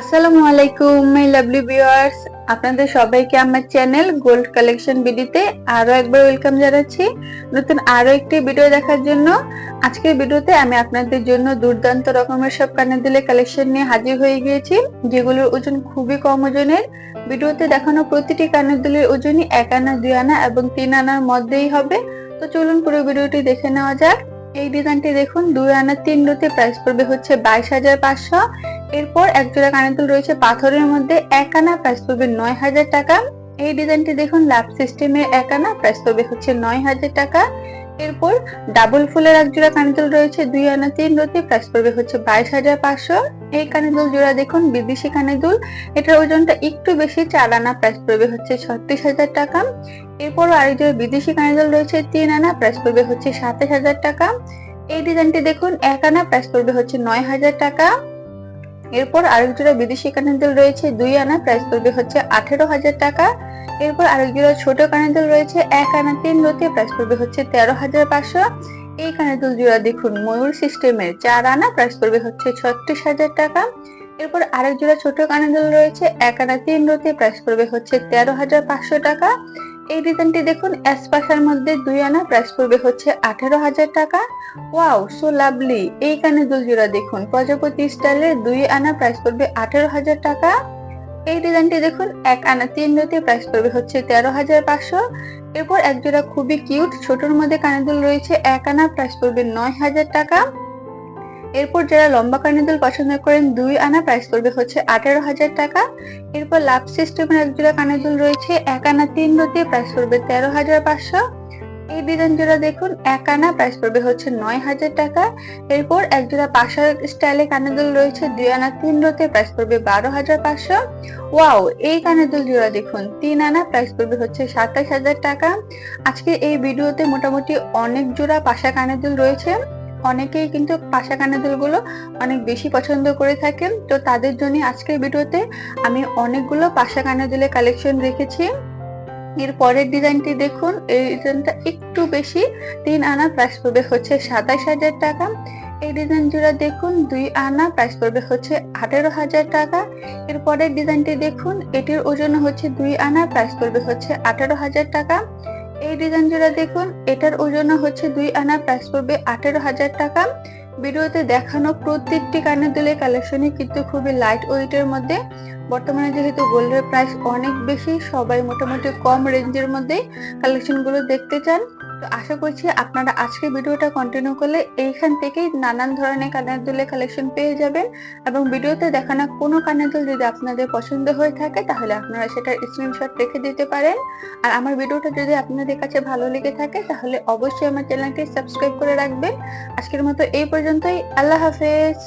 আসসালামু আলাইকুম my lovely viewers আপনাদের সবাইকে আমার চ্যানেল গোল্ড কালেকশন ভিডিওতে আরও একবার ওয়েলকাম জানাচ্ছি। নতুন আরও একটি ভিডিও দেখার জন্য আজকের ভিডিওতে আমি আপনাদের জন্য দুর্দান্ত রকমের সব কানের দুলে কালেকশন নিয়ে হাজির হয়ে গিয়েছি, যেগুলোর ওজন খুবই কম ওজনের। ভিডিওতে দেখানো প্রতিটি কানের দুলের ওজনই এক আনা, দুই আনা এবং তিন আনার মধ্যেই হবে। তো চলুন পুরো ভিডিওটি দেখে নেওয়া যাক। এই ডিজাইনটি দেখুন, দুই আনার তিন রুতে প্রাইস পড়বে হচ্ছে বাইশ হাজার পাঁচশো। এরপর এক জোড়া কানের দুল রয়েছে পাথরের মধ্যে, এক আনা প্রাইস পড়বে নয় হাজার টাকা। এই ডিজাইনটি দেখুন লাভ সিস্টেমের এক আনা প্রাইস পড়বে হচ্ছে নয় হাজার টাকা। এরপর ডাবল ফুলের এক জোড়া কানের রয়েছে, দুই আনা তিন রতি প্রাইস পড়বে হচ্ছে বাইশ হাজার পাঁচশো। এই কানের জোড়া দেখুন, বিদেশি কানের দুল এটার ওজনটা একটু বেশি, চার আনা প্রাইস পড়বে হচ্ছে ছত্রিশ হাজার টাকা। এরপরও আরেক জোড়া বিদেশি কানের রয়েছে, তিন আনা প্রাইস পড়বে হচ্ছে সাতাশ হাজার টাকা। এই ডিজাইনটি দেখুন, এক আনা প্রাইস পড়বে হচ্ছে নয় হাজার টাকা। এরপর আরেক জোড়া বিদেশি কানের দুল রয়েছে, দুই আনা প্রাইস পড়বে হচ্ছে আঠেরো হাজার টাকা। এরপর আরেক জোড়া ছোট কানের দুল রয়েছে, এক আনা, তিন রতি প্রাইস পড়বে হচ্ছে তেরো হাজার পাঁচশো। এই কানের দুল জোড়া দেখুন, ময়ূর সিস্টেমের চার আনা প্রাইস পড়বে হচ্ছে ছত্রিশ হাজার টাকা। এরপর আরেক জোড়া ছোট কানের দুল রয়েছে, এক আনা, তিন রতি প্রাইস পড়বে হচ্ছে তেরো হাজার পাঁচশো টাকা। এই ডিজাইনটি দেখুন অ্যাসপাশার মধ্যে দুই আনা প্রাইস পড়বে হচ্ছে আঠেরো হাজার টাকা। ওয়াও সো লাভলি এই কানে দুল জোড়া দেখুন, প্রজাপতি স্টাইলের দুই আনা প্রাইস পড়বে আঠেরো হাজার টাকা। এই ডিজাইনটি দেখুন, এক আনা তিন রতি প্রাইস পড়বে হচ্ছে তেরো হাজার পাঁচশো। এরপর এক জোড়া খুবই কিউট ছোটর মধ্যে কানের দুল রয়েছে, এক আনা প্রাইস পড়বে নয় হাজার টাকা। এরপর যারা লম্বা কানের দুল পছন্দ করেন, দুই আনা প্রাইস পড়বে হচ্ছে আঠারো হাজার টাকা। এরপর লাভ সিস্টেমের এক জোড়া কানের দুল রয়েছে, এক আনা তিন রতি প্রাইস পড়বে তেরো হাজার পাঁচশো। এই ডিজাইন জোড়া দেখুন, এক আনা প্রাইস পড়বে হচ্ছে নয় হাজার টাকা। এরপর এক জোড়া পাশার স্টাইলে কানের দুল রয়েছে, দুই আনা তিন রতে প্রাইস পড়বে বারো হাজার পাঁচশো। ওয়াও এই কানের দুল জোড়া দেখুন, তিন আনা প্রাইস পড়বে হচ্ছে সাতাশ হাজার টাকা। আজকে এই ভিডিওতে মোটামুটি অনেক জোড়া পাশা কানের দুল রয়েছে। অনেকেই কিন্তু পাশা কানের দুলগুলো অনেক বেশি পছন্দ করে থাকেন। তো তাদের জন্য আজকের ভিডিওতে আমি অনেকগুলো পাশা কানের দুলের কালেকশন রেখেছি এর পরের ডিজাইনটি দেখুন, এই ডিজাইনটা একটু বেশি, তিন আনা প্রাইস পড়বে হচ্ছে সাতাশ হাজার টাকা। এই ডিজাইন জোড়া দেখুন, দুই আনা প্রাইস পড়বে হচ্ছে আঠেরো হাজার টাকা। এর পরের ডিজাইনটি দেখুন, এটির ওজন হচ্ছে দুই আনা প্রাইস পড়বে হচ্ছে আঠেরো হাজার টাকা। এই ডিজাইন জোড়া দেখুন, এটার ওজন হচ্ছে দুই আনা প্রাইস পড়বে আঠেরো হাজার টাকা। ভিডিওতে দেখানো প্রত্যেকটি কানে দুলের কালেকশনই কিন্তু খুবই লাইট ওয়েটের মধ্যে। বর্তমানে যেহেতু গোল্ডের প্রাইস অনেক বেশি, সবাই মোটামুটি কম রেঞ্জের মধ্যেই কালেকশনগুলো দেখতে চান। তো আশা করছি আপনারা আজকে ভিডিওটা কন্টিনিউ করলে এইখান থেকেই নানান ধরনের কানের দুলের কালেকশন পেয়ে যাবেন এবং ভিডিওতে দেখানো কোনো কানের দুল যদি আপনাদের পছন্দ হয়ে থাকে, তাহলে আপনারা সেটার স্ক্রিনশট রেখে দিতে পারেন। আর আমার ভিডিওটা যদি আপনাদের কাছে ভালো লেগে থাকে, তাহলে অবশ্যই আমার চ্যানেলটি সাবস্ক্রাইব করে রাখবেন। আজকের মতো এই পর্যন্তই, আল্লাহ হাফেজ।